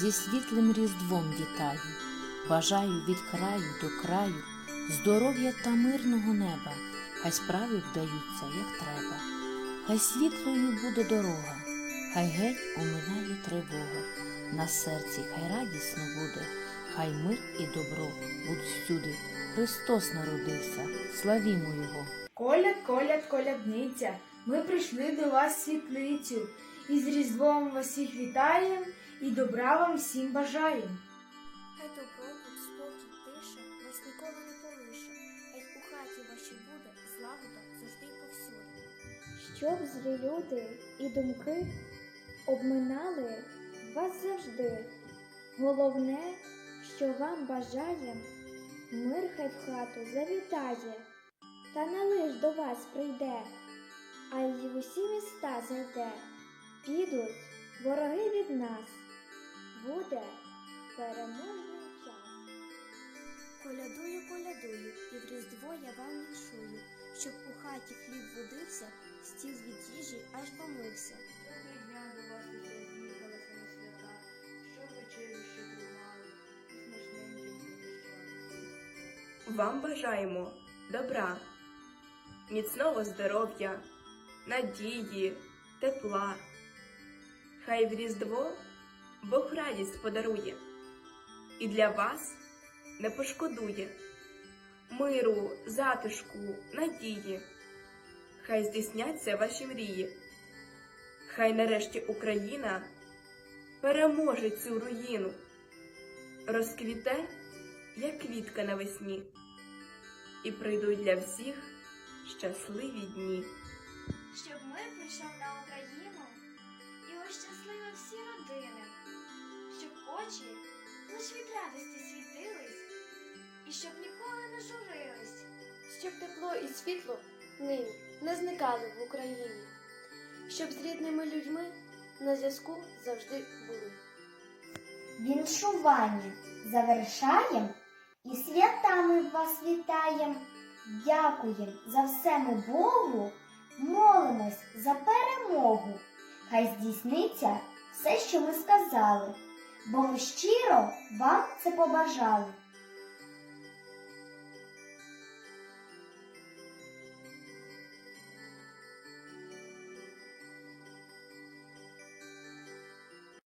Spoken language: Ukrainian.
зі світлим різдвом вітаю, бажаю від краю до краю здоров'я та мирного неба, хай справи вдаються, як треба, хай світлою буде дорога, хай геть оминає тривога, на серці хай радісно буде, хай мир і добро будуть всюди. Христос народився, славімо Його! Коляд, коляд, колядниця, ми прийшли до вас світлицю, і з Різдвом вас всіх вітаєм, і добра вам всім бажаєм. Хай добробут, спокій, тиша вас ніколи не полише, хай у хаті вашій буде злагода завжди й повсюди. щоб злі люди і думки обминали вас завжди. Головне, що вам бажаєм, мир хай в хату завітає, та не лиш до вас прийде, а й в усі міста зайде. Підуть вороги від нас, буде переможний час. Колядую, колядую, і в Різдво я вам віншую, щоб у хаті хліб водився, стіл від їжі аж помився. Добрий дня до вас уже з'їхалися на свята, що вечерю ще тримали, і смачненьким пригощали. Вам бажаємо добра, міцного здоров'я, надії, тепла. Хай в Різдво Бог радість подарує і для вас не пошкодує миру, затишку, надії. Хай здійсняться ваші мрії. Хай нарешті Україна переможе цю руїну, розквіте, як квітка навесні, і прийдуть для всіх щасливі дні. Щоб мир прийшов на Україну і щоб очі лиш від радості світились, і щоб ніколи не журились. щоб тепло і світло нині не зникали в Україні, щоб з рідними людьми на зв'язку завжди були. Віншування завершаєм і святами вас вітаєм. Дякуєм за все ми Богу, молимось за перемогу. Хай здійсниться все, що ми сказали, бо ми щиро вам це побажали.